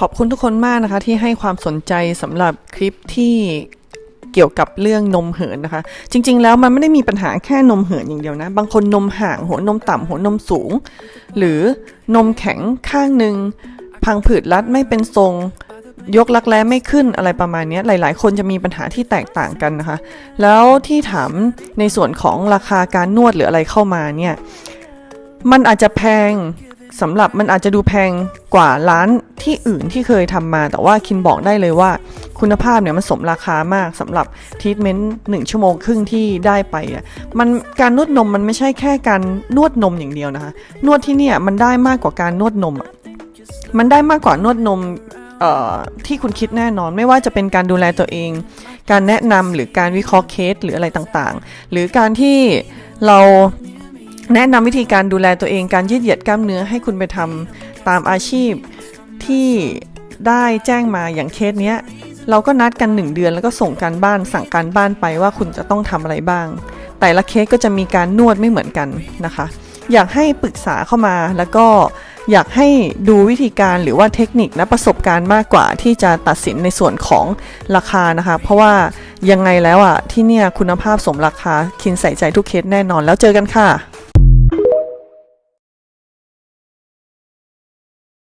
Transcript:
ขอบคุณทุกคนมากนะคะที่ให้ความสนใจสำหรับคลิปที่เกี่ยวกับเรื่องนมเหินนะคะ จริง ๆ แล้วมันไม่ได้มีปัญหาแค่นมเหินอย่างเดียวนะ บางคนนมห่างหัวนมต่ำหัวนมสูง หรือนมแข็งข้างหนึ่งพังผืดรัดไม่เป็นทรง ยกลักแร้ไม่ขึ้นอะไรประมาณนี้หลาย ๆ คนจะมีปัญหาที่แตกต่างกันนะคะ แล้วที่ถามในส่วนของราคาการนวดหรืออะไรเข้ามาเนี่ยมันอาจจะแพง สำหรับมันอาจจะดูแพงกว่าร้านที่อื่นที่เคยทำมา แต่ว่าคินบอกได้เลยว่าคุณภาพเนี่ยมันสมราคามากสำหรับทรีทเมนต์หนึ่งชั่วโมงครึ่งที่ได้ไปอะมันการนวดนมมันไม่ใช่แค่การนวดนมอย่างเดียวนะคะ นวดที่เนี่ยมันได้มากกว่าการนวดนมอะมันได้มากกว่านวดนมเอ่อที่คุณคิดแน่นอนไม่ว่าจะเป็นการดูแลตัวเอง การแนะนำหรือการวิเคราะห์เคสหรืออะไรต่างๆ หรือการที่เรา แนะนำวิธีการดูแลตัวเองการยืดเหยียดกล้ามเนื้อให้คุณไปทำตามอาชีพที่ได้แจ้งมาอย่างเคสเนี้ยเราก็นัดกัน 1 เดือนแล้วก็ส่งการบ้านสั่งการบ้านไปว่าคุณจะต้องทำอะไรบ้าง แต่ละเคสก็จะมีการนวดไม่เหมือนกันนะคะ อยากให้ปรึกษาเข้ามาแล้วก็อยากให้ดูวิธีการหรือว่าเทคนิคและประสบการณ์มากกว่าที่จะตัดสินในส่วนของราคานะคะ เพราะว่ายังไงแล้วอะที่เนี่ยคุณภาพสมราคาคินใส่ใจทุกเคสแน่นอนแล้วเจอกันค่ะ